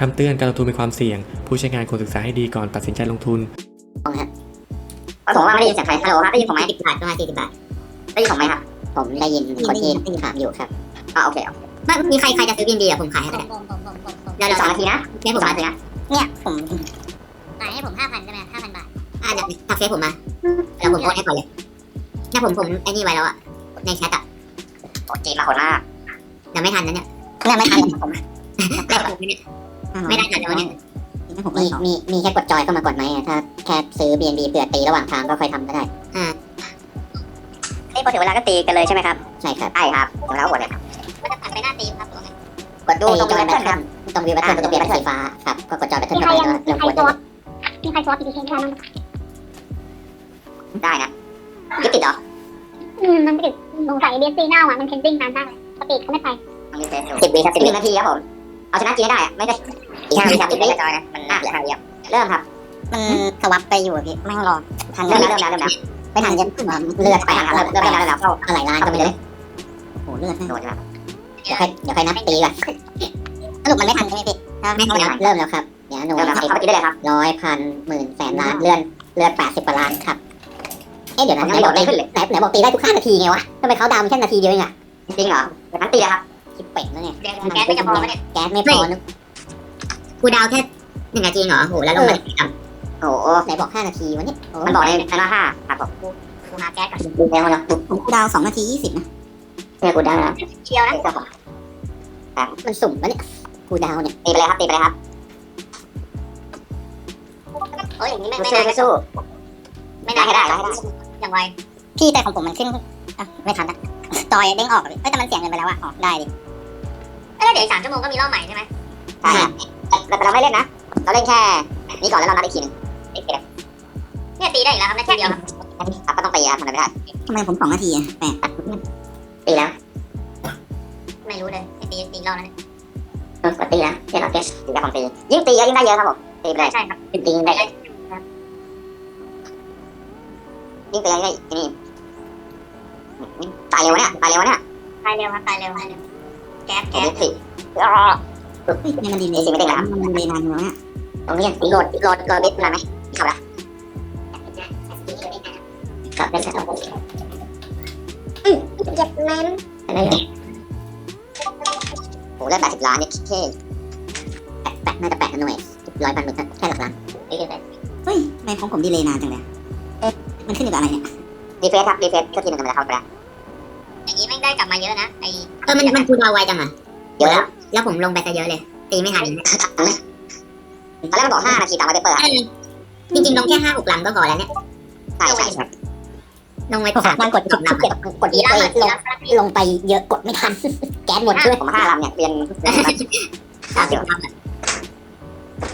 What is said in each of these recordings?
คำเตือนการลงทุนมีความเสี่ยง ผู้ใช้งานควรศึกษาให้ดีก่อนตัดสินใจลงทุนผมว่าไม่ได้ยินเสียงใครฮัลโหลครับได้ยินผมไหมสิบบาทประมาณสี่สิบบาทได้ยินผมไหมครับ ผมได้ยินคนที่ถามอยู่ครับอ่าโอเคโอเคไม่มีใครใครจะซื้อบีนดีอะผมขายให้ก็ได้เดี๋ยวเดี๋ยวสองนาทีนะเฟซผมสองนาทีนะเนี่ยผมขายให้ผมห้าพันได้ไหมห้าพันบาทอ่าเดี๋ยวทักเฟซผมมาแล้วผมโอนให้ก่อนเลยเนี่ยผมผมไอ้นี่ไว้แล้วอะในแชทอะโอ้จีนมาโหดมากยังไม่ทันนะเนี่ยเนี่ยไม่ทันเลยผมได้ผมเนี่ย ไม่ได้ทันเลยวันนี้มีมีมีแค่กดจอยเข้ามาก่อนไหมอะถ้าแค่ซื้อ BNB เผื่อตีระหว่างทางก็ค่อยทำก็ได้อ่าเอ้พอถึงเวลาก็ตีกันเลยใช่ไหมครับใช่ครับใช่ครับถึงแล้วกดเลยครับก็จะตัดไปหน้าตีมครับผมกดดูตรงวิวแบทเทิลครับตรงวิวแบทเทิลตรงเปลี่ยนเป็นสีฟ้าครับก็กดจอยแบทเทิลเข้าไปแล้วเริ่มกดมีใครสวอปอีกทีแค่นั้นได้นะยึดติดเหรออืมมันติดสงสัยเบียซีเน่าอะมันเพนติ้งนานมากเลยสปีดก็ไม่ไปสิบวิครับสิบวินาทีครับผม เอาชนะจีนได้อะไม่ได้อีกห้าวิครับสิบวิจอยนะมันน่าเหลือห้าวิเริ่มครับ มันสวับไปอยู่พี่ไม่ต้องรอทันเริ่มแล้วเริ่มแล้วเริ่มแล้วไม่ทันจะเลือดไปทันครับเริ่มแล้วเริ่มแล้วเข้าอะไรล้านก็ไม่ได้โอ้เลือดโดนครับเดี๋ยวใครเดี๋ยวใครนับตีก่อนสรุปมันไม่ทันใช่ไหมพี่ไม่ทันเริ่มแล้วครับเดี๋ยวหนูเข้าไปตีได้เลยครับร้อยพันหมื่นแสนล้านเลื่อนเลื่อนแปดสิบกว่าล้านครับเอ๊ะเดี๋ยวนะไหนบอกได้ขึ้นเลยไหนไหนบอกตีได้ทุกห้านาทีไงวะทำไมเขาดาวแค่นาทีเดียวเองอะจริงเหรอเดี๋ยวนั้นตีครับคิด เป็ดแล้วเนี่ยแก๊สไม่จะพอไหมเนี่ยแก๊สไม่พอนึกกูดาวแค่หนึ่งนาทีเหรอโหแล้วลงมาโอ้โหไหนบอกห้านาทีวะเนี่ยมันบอกในในละห้าครับผมกูหาแก๊สก่อนดูแล้วนะผมกูดาวสองนาทียี่สิบนะเนี่ยกูดาวนะเชียวนะมันสุ่มปะเนี่ยกูดาวเนี่ยตีไปเลยครับตีไปเลยครับโอ้ยอย่างนี้ไม่ไม่ไม่สู้ได้ไม่สู้ไม่ได้ได้ให้ได้ได้อย่างไวพี่แต่ของผมมันขึ้นไม่ทันนะจอยเด้งออกเลยแต่มันเสียงเงินไปแล้วอะออกได้ดิ แล้วเดี๋ยวอีกสามชั่วโมงก็มีรอบใหม่ใช่ไหมใช่แต่เราไม่เล่นนะ เราเล่นแค่นี้ก่อนแล้วเรานัดอีกทีนึงอีกทีนึงเนี่ยตีได้อีกแล้วครับนาทีเดียวครับครับก็ต้องตีครับทำอะไรไม่ได้ทำไมผมสองนาทีอะแปดตีแล้ว ไม่รู้เลยไอ้ตีตีรอบนั้นกดตีนะเที่เราเกสตีกับผมตียิ่งตีเยอะยิ่งได้เยอะครับผมตีไปเลยใช่ครับยิ่งตียิ่งได้ยิ่งตียิ่งได้นี่ตายเร็วเนี่ยตายเร็วเนี่ยตายเร็วครับตายเร็วตายเร็ว แก๊สแก๊แก๊สสสินี่มันดีเลยสิไม่ได้แล้วมันดีเลยนานอยู่แล้วเนี่ยตรงนี้โหลดโหลดโหลดบิดนานไหมขับละขับได้ครับเจ็บแมนอะไรเนี่ยโอ้ได้แปดสิบล้านเนี่ยเท่แปดน่าจะแปดหน่วยร้อยพันหมื่นแค่หลักล้านนี่คือเฮ้ยทำไมของผมดีเลยนานจังเลยมันขึ้นอยู่กับอะไรเนี่ยรีเฟซครับรีเฟซก็ทีนึงกันไปแล้วเข้าไปแล้วอย่างนี้ ไม่ได้กลับมาเยอะนะไอ้เออมันมันคูดาวไวจังอะเยอะแล้วแล้วผมลงไปซะเยอะเลย ตีไม่ทันตอนแรกมันบอกห้านาทีตามมาเปเปอร์จริงๆลงแค่ห้าหกลำก็พอแล้วเนี่ยใช่ใช่ครับลงไปสามลำกดกดลำกดเยอะเลยลงลงไปเยอะกดไม่ทัน แก๊สหมดด้วยผมห้าลำเนี่ยเรียนสามสิบลำ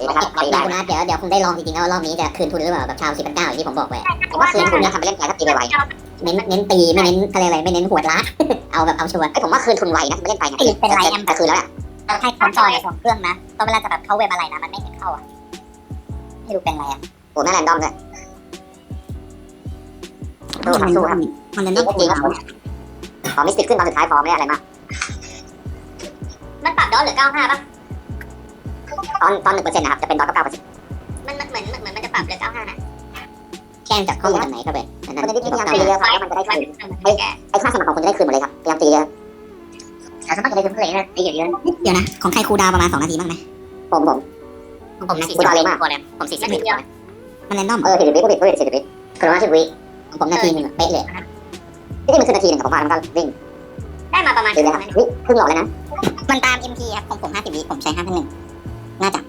ดีนะครับดีนะเดี๋ยวเดี๋ยวคงได้ลองจริงๆแล้วรอบนี้จะคืนทุนหรือเปล่าแบบชาวสิบเก้าอย่างที่ผมบอกไปผมว่าคืนทุนเนี่ยทำไปเล่นไงถ้าตีไวเน้นเน้นตีไม่เน้นอะไรอะไรไม่เน้นหัวล้าเอาแบบเอาชัวร์ไอ้ผมว่าคืนทุนไวนะไม่เล่นไปไงเป็นไรแอมแต่คืนแล้วให้คอนจอยสองเครื่องนะตอนเวลาจะแบบเข้าเว็บอะไรนะมันไม่เห็นเข้าอะไม่รู้เป็นไรอะโอ้แม่แรนดอมเลยสู้ครับสู้ครับมันจะจริต้องงจริงครับพอมิสติกขึ้นตอนสุดท้ายพอไม่ได้อะไรมากมันปรับดอลเหลือเก้าห้าป่ะตอนตอนหนึ่งเปอร์เซ็นต์นะครับจะเป็นดอทเก้าเปอร์เซ็นต์มันมันเหมือนเหมือนมันจะปรับเหลือเก้าห้านะแจ้งจากข้อมูลจากไหนครับเบน นั่นพยายามตีเยอะครับมันจะได้มันคืนมันแก่ไอ้ค่าสมัครของคุณจะได้คืนหมดเลยครับพยายามตีเยอะแต่สมัครจะได้คืนเท่าไหร่นะตีเยอะเดี๋ยวนะของใครคูลดาวน์ประมาณสองนาทีบ้างไหมผมผมของผมนะกูดาวเร็วมากผมสี่สิบวิเดียวมันแรนดอมเออสี่สิบวิก็ผิดก็ผิดสี่สิบวิคือว่าสิบวิของผมนาทีหนึ่งเป๊ะเลยที่จริงมันคือนาทีหนึ่งผมว่ามันก็วิ่งได้มาประมาณตีเลยครับวิครึ่งหลอดเลยนะมันตาม MT ครับของผมห้าสิบวิผมใช้ห้าพันหนึ่งน่าจะ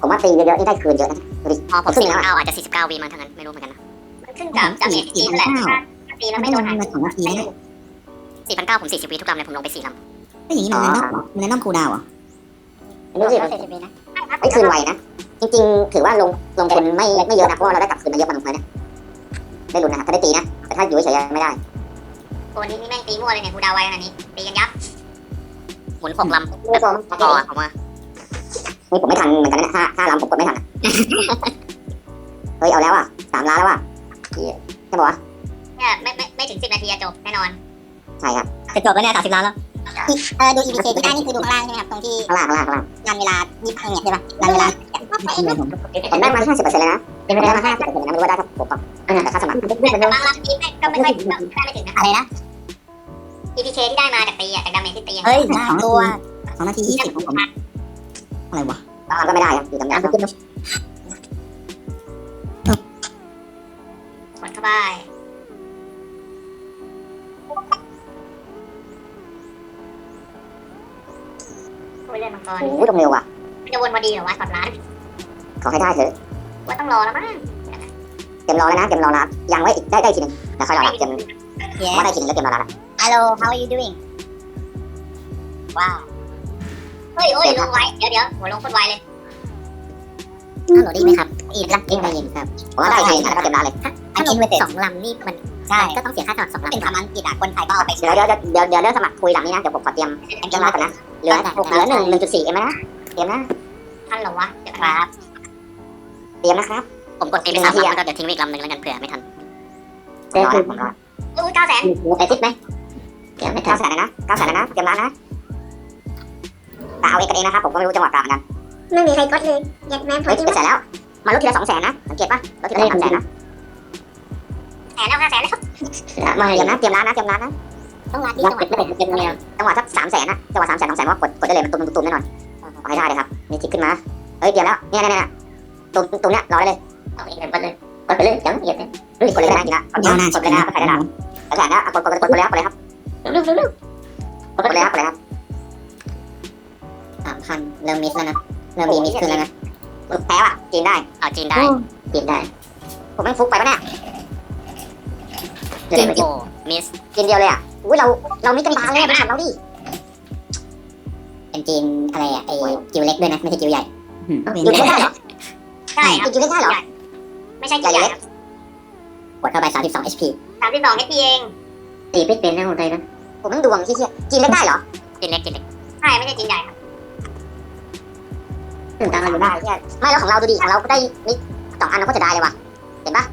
ผมว่าตีเยอะๆนี่ได้คืนเยอะนะดูดิพอผมสี่สิบเก้าอาจจะสี่สิบเก้าวีมันทั้งนั้นไม่รู้เหมือนกันนะมัน ขึ้นกับจากเอ็ตีแหละตีแล้วไม่โดนหายมันสองนาทีนะสี่พันเก้าผมสี่สิบวิทุกลำเลยผมลงไปสี่ลำก็อย่างนี้มันแรนดอมเหรอมันแรนดอมคูลดาวน์เหรอดูสิสี่สิบวินะไอ้คืนไวนะ จริงๆ ถือว่าลงลงทุนไม่ไม่เยอะนะเพราะว่าเราได้กลับคืนมาเยอะกว่าลงทุนนะได้ลุ้นนะครับถ้าได้ตีนะ แต่ถ้าอยู่เฉยๆไม่ได้โอ้นี้นี่แม่งตีมั่วเลยเนี่ยกูดาวไว้ขนาดนี้ตีกันยับหมุนหกลำไม่พอพอผมว่านี่ผมไม่ทันเหมือนกันนะห้าห้าล้ำผมกดไม่ทันอะเฮ้ยเอาแล้วอะสามล้านแล้วอะ ใช่ปะวะเนี่ยไม่ไม่ไม่ถึงสิบนาทีจบแน่นอน ใช่ครับจะจบแล้วเนี่ยสามสิบล้านแล้วเออดู EPK ที่ได้นี่คือดูข้างล่างใช่ไหมครับตรงที่ข้างล่างข้างล่างข้างล่างรันเวลายี่สิบเนี่ยใช่ปะรันเวลาผมได้มาห้าสิบเปอร์เซ็นต์เลยนะยังไม่ได้มาห้าสิบเปอร์เซ็นต์นะไม่รู้ว่าได้ถ้าผมบอกแต่ค่าสมัครแต่บางรับทีก็ไม่ค่อยได้ไม่ถึงนะอะไรนะ EPK ที่ได้มาจากตีอะจากดาเมจที่ตีเฮ้ยน่ากลัวสองนาทียี่สิบของผมอะไรวะบางอันก็ไม่ได้ครับอยู่ตรงนี้ก เข้าไป โอ้ยเล่นมังกรโอ้โหตรงเร็วอะ มันจะวนพอดีเหรอวะช็อตล้านขอให้ได้เถอะว่าต้องรอแล้วมั้งเตรียมรอแล้วนะเตรียมรอแล้วยังไว้อีกได้ได้ทีนึงแล้วค่อยรอรับเตรียมว่าได้ทีนึงแล้วเตรียมรอรับ Hello how are you doing ว้าว เฮ้ยโอ้ยลงไว้เดี๋ยวเดี๋ยวหัวลงโคนไวเลย ฮัลโหลได้ยินไหมครับอีกละได้ยินครับผมว่าได้ทีนึงแล้วก็เตรียมรอเลยไอเอ็นเวทสองลำนี่มันใช่ก็ต้องเสียค่าสมัครสองลำเป็นคำอังกฤษอะคนไทยก็เอาไปเดี๋ยวเดี๋ยวเดี๋ยวเดี๋ยวเดี๋ยวสมัครคุยหลังนี้นะเดี๋ยวผมขอเตรียมเตรียมรอก่อนนะเหลือเหลือหนึ่งหนึ่งจุดสี่เอ็มนะเตรียมนะทันเหรอวะเดี๋ยวคนะรับเตรียมนะครับ ผมกดตีไปสามลำแล้วก็เดี๋ยวทิ้งไว้อีกลำหนึ่งแล้วกันเผื่อไม่ทันเตรียมผมรออู้เก้าแสนไปซิดไหมเตรียมไม่เก้าแสนนะเก้าแสนนะเตรียมร้านนะแต่เอาเองกันเองนะครับผมก็ไม่รู้จังหวะกลางกัน ไม่มีใครกดเลยยัดแม่พอเฮ้ยจริงเป็นแสนแล้ว มาลดทีละสองแสนนะ สังเกตป่ะลดทีละสองแสนนะแสนแล้วห้าแสนแล้วมาเตรียมนะ เตรียมร้านนะ เตรียมร้านนะต้องรัดที่จัจังหวัดงหวะสักสามแสนนะจังหวะสามแสนสองแสนว่ากดกดได้เลยมันตุ้มตุ้มแน่นอนเอาให้ได้เลยครับ มีทิกขึ้นมา เฮ้ยเตรียมแล้ว เนี่ยเนี่ยเนี่ยตุ้มตุ้มเนี่ยรอได้เลยเอาเองกดเลยกดไปเลยจังเหยียดเลยเฮ้ยกดเลยได้จริงนะกดเลยกดเลยนะกดเลยนะกดเลยนะกดกดกดกดเลยครับกดเลยครับเร็วเร็วเร็วกดเลยครับกดเลยครับสามพันเริ่มมิสแล้วนะ เริ่มมีมิสขึ้นแล้วนะแพ้ว่ะจีนได้เอาจีนได้จีนได้ ผมไม่ฟุกไปปะเนี่ยจีนโอ้มิสจีนเดียวเลยอะอุ้ยเราเรามีกันบางเลยเป็นขันเราดิเป็นจีนอะไรอะไอจิวเล็กด้วยนะไม่ใช่จิวใหญ่อยู่ได้เหรอใช่ครับอยู่ได้เหรอไม่ใช่กี่ใหญ่กดเข้าไป32 HP สามสิบสองเอพีเองตีไม่เป็นนะคนไทยนะผมต้องดวงที่เชี่ยจีนเล็กได้เหรอจีนเล็กจีนเล็กใช่ไม่ใช่จีนใหญ่ครับ ถึงตังเราได้เนี่ยไม่แล้วของเราดูดิของเราได้มิสองอันเราก็จะได้เลยว่ะเห็นปะ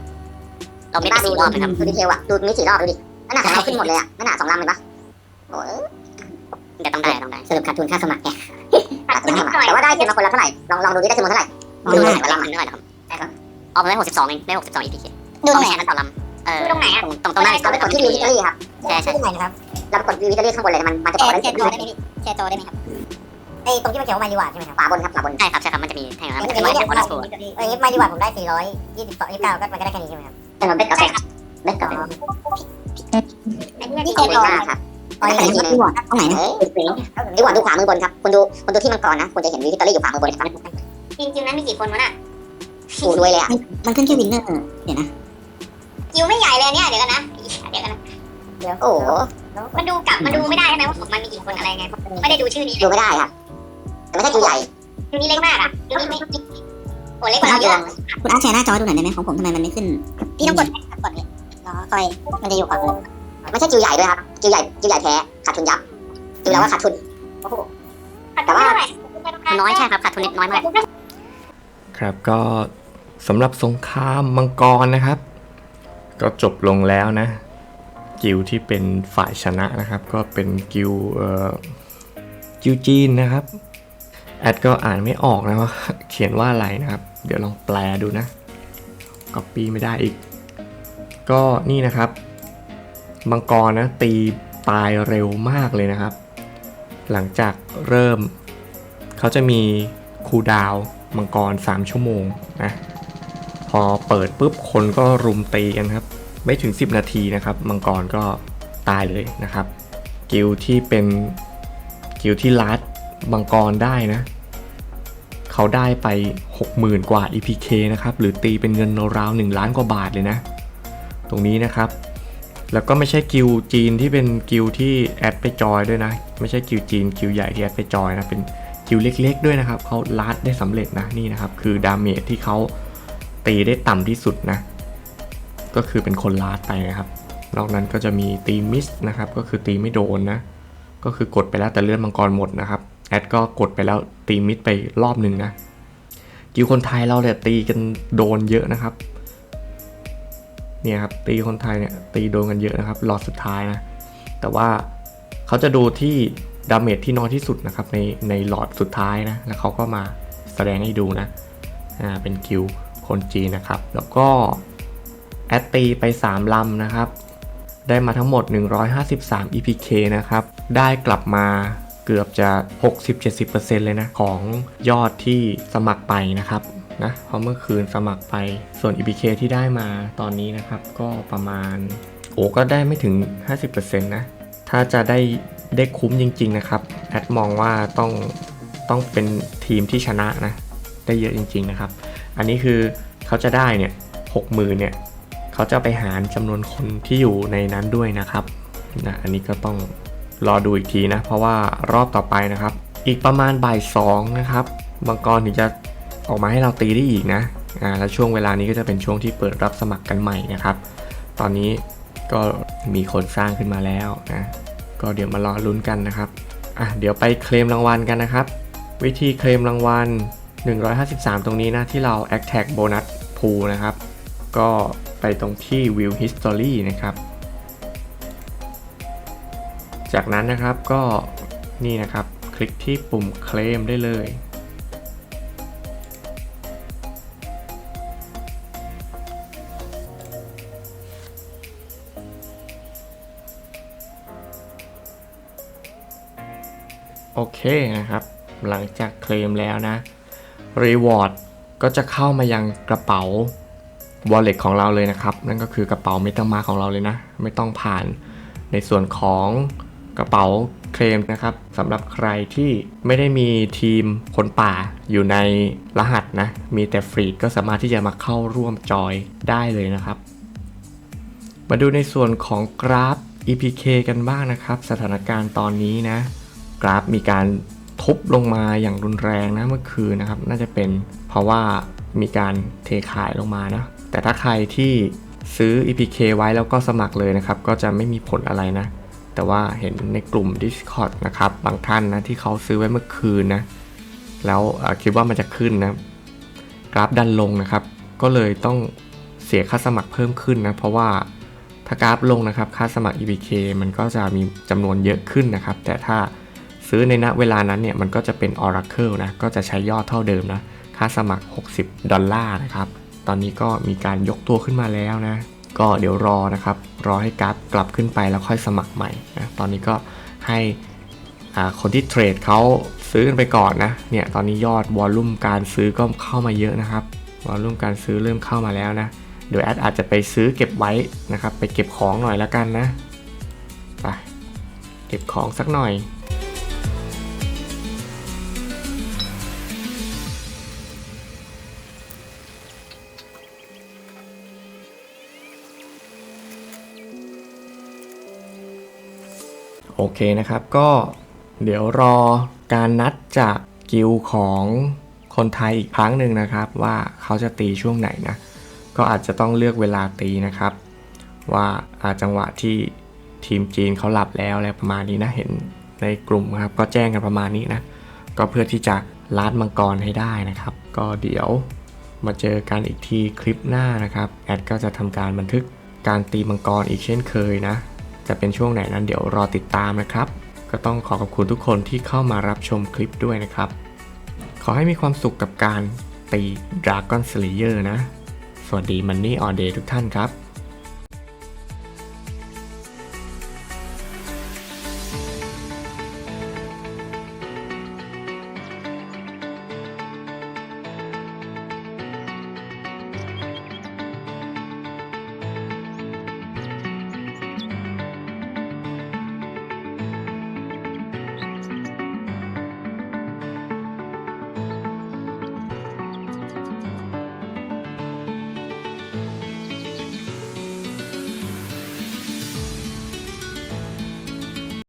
เราไม่ไปสี่รอบนะครับดูดีเทลอะดูมิสี่รอบดูดินั่นน่ะของเราขึ้นหมดเลยอะนั่นน่ะสองลำเลยปะโอ้ยเดี๋ยวต้องได้ต้องได้สรุปขาดทุนค่าสมัครแกตัดตัวนี้มาแต่ว่าได้เทมมาคนละเท่าไหร่ลองลองดูดิได้เทมมาเท่าไหร่ดูหน่อยว่าลำมันเท่าไหร่นะครับเอาไปได้62เองได้62 EPK ดูตรงไหนนั้นต่อลำเออดูตรงไหนอะตรงตรงตรงหน้าเราไปกดที่วิวอิตาลีครับใช่ใช่ดูตรงไหนนะครับเราไปกดวิวอิตาลีข้างบนเลยมันมันจะแชบอกร์ได้แชเทร์มจอได้ไหมพี่แชร์จอได้ไหมครับ ไอ้ตรงที่มันเขียนว่ามาดีกว่าใช่ไหมครับขวาบนครับขวาบนใช่ครับใช่ครับมันจะมีแท่งนั้นอันมันนี้จะมีเนี่ยโบนัสโกเอ้ยมาดีกว่าผมได้สี่ร้อยยี่สิบสองยี่สิบเก้าก็มันก็ได้แค่นี้ใช่ไหมครับถนนเบ็ดกาแฟเบ็ดกาแฟไอ้เนี่ยที่ที่เกแชร์จอมากครับอ๋อได้อย่างทีนี้นึงตรงไหนนะเฮ้ยนี่หว่าดูขวามือบนครับคุณดูคุณดูที่มังกรนะคุณจะเห็นวิวอิตาลีอยู่ขวามือบนครับจริงๆนั้นมีกี่คนวะน่ะกูรวยเลยอะมันขึ้นแค่วินเนอร์เดี๋ยวนะคิวไม่ใหญ่เลยเนี่ยเดี๋ยวกันนะเดี๋ยวกันนะโอ้โหมันดูกลับมันดูไม่ได้ใช่ไหมว่ามันมีกี่คนอะไรไงไม่ได้ดูชื่อนี้เลดูยไม่ได้ครับแต่ ไม่ใช่กูใหญ่ชื่อนี้เล็กมากอะชื่อนี้ไม่โอ้เล็กกว่าเราเยอะคุณอาร์ตแชร์หน้าจอดูหน่อยได้ไหมของผมทำไมมันไม่ขึ้น พี่ต้องกดกดนี่รอคอยมันจะอยู่ขวามือไม่ใช่จิวใหญ่ด้วยครับจิวใหญ่จิวใหญ่แท้ขาดทุนยับจิวแล้วว่าขาดทุนแต่ว่าน้อยใช่ครับขาดทุนนิดน้อยมากครับก็สำหรับสงครามมังกรนะครับ ก็จบลงแล้วนะ กิลด์ที่เป็นฝ่ายชนะนะครับ ก็เป็นกิลด์เอ่อกิลด์จีนนะครับ แอดก็อ่านไม่ออกนะว่าเขียนว่าอะไรนะครับ เดี๋ยวลองแปลดูนะก๊อปปี้ไม่ได้อีก ก็นี่นะครับมังกรนะตีตายเร็วมากเลยนะครับ หลังจากเริ่ม เขาจะมีคูดาวมังกร 3 ชั่วโมงนะพอเปิดปุ๊บคนก็รุมตีกันครับ ไม่ถึง 10 นาทีนะครับ มังกรก็ตายเลยนะครับ กิลด์ที่เป็นกิลด์ที่ลัด มังกรได้นะ เขาได้ไป 60,000 กว่า EPK นะครับ หรือตีเป็นเงินราวๆ1ล้านกว่าบาทเลยนะ ตรงนี้นะครับ แล้วก็ไม่ใช่กิลจีนที่เป็นกิลที่แอดไปจอยด้วยนะ ไม่ใช่กิลจีนกิลใหญ่ที่แอดไปจอยนะ เป็นกิลเล็กๆด้วยนะครับ เขาลัดได้สำเร็จนะ นี่นะครับ คือดาเมจที่เขาตีได้ต่ำที่สุดนะ ก็คือเป็นคนลัดไปนะครับนอกนั้นก็จะมีตีมิสนะครับ ก็คือตีไม่โดนนะ ก็คือกดไปแล้วแต่เลือดมังกรหมดนะครับ แอดก็กดไปแล้วตีมิดไปรอบหนึ่งนะกิลด์คนไทยเราเนี่ยตีกันโดนเยอะนะครับเนี่ยครับตีคนไทยเนี่ยตีโดนกันเยอะนะครับรอบสุดท้ายนะแต่ว่าเขาจะดูที่ดาเมจที่น้อยที่สุดนะครับในในหลอดสุดท้ายนะแล้วเขาก็มาแสดงให้ดูนะอ่าเป็นกิลคนจีนนะครับ แล้วก็แอดตีไป 3 ลำนะครับ ได้มาทั้งหมด 153 EPK นะครับ ได้กลับมา เกือบจะ 60-70%เลยนะ ของยอดที่สมัครไปนะครับนะเพราะเมื่อคืนสมัครไปส่วน EPK ที่ได้มาตอนนี้นะครับ ก็ประมาณ โอ้ก็ได้ไม่ถึง 50%นะถ้าจะได้ได้คุ้มจริง ๆ นะครับแอดมองว่าต้องต้องเป็นทีมที่ชนะนะ ได้เยอะจริง ๆ นะครับ อันนี้คือเขาจะได้เนี่ยหกหมื่นเนี่ยเขาจะไปหารจำนวนคนที่อยู่ในนั้นด้วยนะครับนะอันนี้ก็ต้อง รอดูอีกทีนะ เพราะว่ารอบต่อไปนะครับ อีกประมาณบ่ายสองนะครับมังกรถึงจะออกมาให้เราตีได้อีกนะอ่าแล้วช่วงเวลานี้ก็จะเป็นช่วงที่เปิดรับสมัครกันใหม่นะครับ ตอนนี้ก็มีคนสร้างขึ้นมาแล้วนะก็เดี๋ยวมารอลุ้นกันนะครับอะเดี๋ยวไปเคลมรางวัลกันนะครับ วิธีเคลมรางวัล 153 ตรงนี้นะที่เรา a c t a g Bonus Pool นะครับ ก็ไปตรงที่ View History นะครับ จากนั้นนะครับก็นี่นะครับ คลิกที่ปุ่มเคลมได้เลย โอเคนะครับ หลังจากเคลมแล้วนะ Reward ก็จะเข้ามายังกระเป๋า Wallet ของเราเลยนะครับ นั่นก็คือกระเป๋า MetaMask ของเราเลยนะ ไม่ต้องผ่านในส่วนของ กระเป๋าเคลมนะครับสำหรับใครที่ไม่ได้มีทีมคนป่าอยู่ในรหัสนะ มีแต่ฟรีดก็สามารถที่จะมาเข้าร่วมจอยได้เลยนะครับ มาดูในส่วนของกราฟ EPK กันบ้างนะครับ สถานการณ์ตอนนี้นะ กราฟมีการทุบลงมาอย่างรุนแรงนะเมื่อคืนนะครับ น่าจะเป็นเพราะว่ามีการเทขายลงมานะแต่ถ้าใครที่ซื้อ EPK ไว้แล้วก็สมัครเลยนะครับ ก็จะไม่มีผลอะไรนะ แต่ว่าเห็นในกลุ่ม Discord นะครับ บางท่านนะที่เขาซื้อไว้เมื่อคืนนะ แล้วคิดว่ามันจะขึ้นนะ กราฟดันลงนะครับ ก็เลยต้องเสียค่าสมัครเพิ่มขึ้นนะ เพราะว่าถ้ากราฟลงนะครับ ค่าสมัคร EPK มันก็จะมีจำนวนเยอะขึ้นนะครับ แต่ถ้าซื้อในณเวลานั้นเนี่ย มันก็จะเป็น Oracle นะ ก็จะใช้ยอดเท่าเดิมนะ ค่าสมัคร 60 ดอลลาร์นะครับ ตอนนี้ก็มีการยกตัวขึ้นมาแล้วนะ ก็เดี๋ยวรอนะครับ รอให้กราฟกลับขึ้นไปแล้วค่อยสมัครใหม่นะตอนนี้ก็ให้คนที่เทรดเขาซื้อกันไปก่อนนะเนี่ยตอนนี้ยอดวอลลุ่มการซื้อก็เข้ามาเยอะนะครับวอลลุ่มการซื้อเริ่มเข้ามาแล้วนะเดี๋ยวแอดอาจจะไปซื้อเก็บไว้นะครับ ไปเก็บของหน่อยแล้วกันนะไปเก็บของสักหน่อย โอเคนะครับ ก็เดี๋ยวรอการนัดจากกิลของคนไทยอีกครั้งหนึ่งนะครับ ว่าเขาจะตีช่วงไหนนะ ก็อาจจะต้องเลือกเวลาตีนะครับ ว่าอาจังหวะที่ทีมจีนเขาหลับแล้วอะไรประมาณนี้นะเห็นในกลุ่มครับ ก็แจ้งกันประมาณนี้นะ ก็เพื่อที่จะลาดมังกรให้ได้นะครับ ก็เดี๋ยวมาเจอกันอีกทีคลิปหน้านะครับ แอดก็จะทำการบันทึกการตีมังกรอีกเช่นเคยนะ จะเป็นช่วงไหนนั้นเดี๋ยวรอติดตามนะครับ ก็ต้องขอขอบคุณทุกคนที่เข้ามารับชมคลิปด้วยนะครับ ขอให้มีความสุขกับการตี Dragon Slayer นะ สวัสดีมันนี่ออเดย์ทุกท่านครับ